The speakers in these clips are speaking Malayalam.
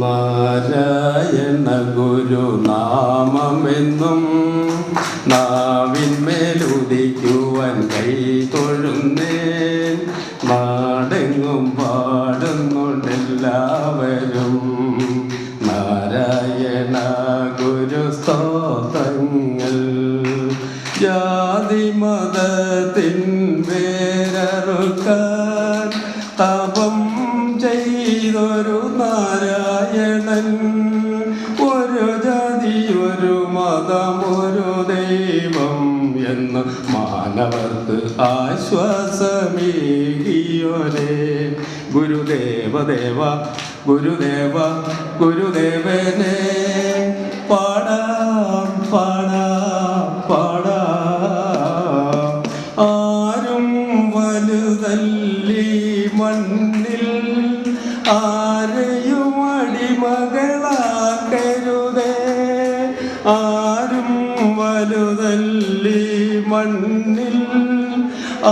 നാരായണ ഗുരുനാമമെന്നും നാവിന്മേലുദിക്കുവാൻ കൈ തൊഴുന്നേൻ. നാടെങ്ങും പാടുന്നുണ്ടെല്ലാവരും നാരായണ ഗുരു സ്തോത്രങ്ങൾ ജാതി മതത്തിൻ വേരറുക്കാൻ തപം ചെയ്തൊരു നാരായണൻ. ഒരു ജാതി ഒരു മതം ഒരു ദൈവം എന്ന് മാനവർക്ക് ആശ്വാസമേകിയോരേ. ഗുരുദേവദേവ ഗുരുദേവ ഗുരുദേവനെ. പാടാം പാടാം പാടാം. ആരും വലുതല്ലി മണ്ണിൽ ആരെയും അടിമകളാക്കരുതേ. ആരും വലുതല്ലി മണ്ണിൽ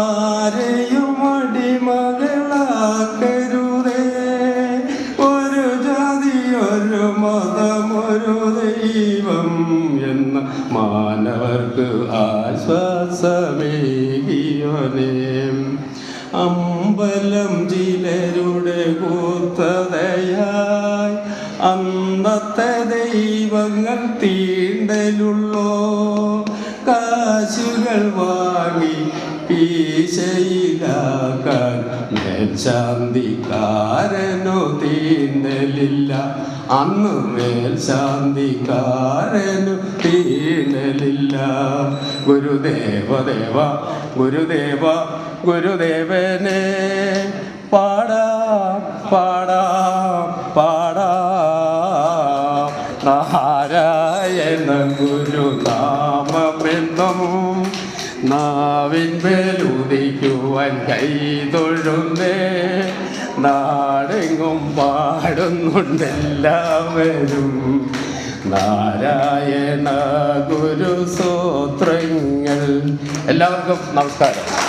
ആരെയും അടിമകളാക്കരുതേ. ഒരു ജാതി ഒരു മതം ഒരു ദൈവം എന്ന മാനവർക്ക് ആശ്വാസമേകിയോനേ അമ്പലം ചിലരുടെ കൂത്തതയായി അന്നത്തെ ദൈവങ്ങൾ തീണ്ടലുള്ളോ? കാശുകൾ വാങ്ങി പീശയിലാക്കാൻ മേൽശാന്തിക്കാരനോ തീണ്ടലില്ല. അന്ന് മേൽശാന്തിക്കാരനു തീണ്ടലില്ല. ഗുരുദേവദേവ ഗുരുദേവ ഗുരുദേവനെ. പാടാ പാടാ പാടാ. നാരായണ ഗുരുനാമെന്നും നാവിൻമേലുദിക്കുവാൻ കൈ തൊഴുന്നേ നാടെങ്ങും പാടുന്നുണ്ടെല്ലാവരും നാരായണ ഗുരു സൂത്രങ്ങൾ എല്ലാവർക്കും നമസ്കാരം.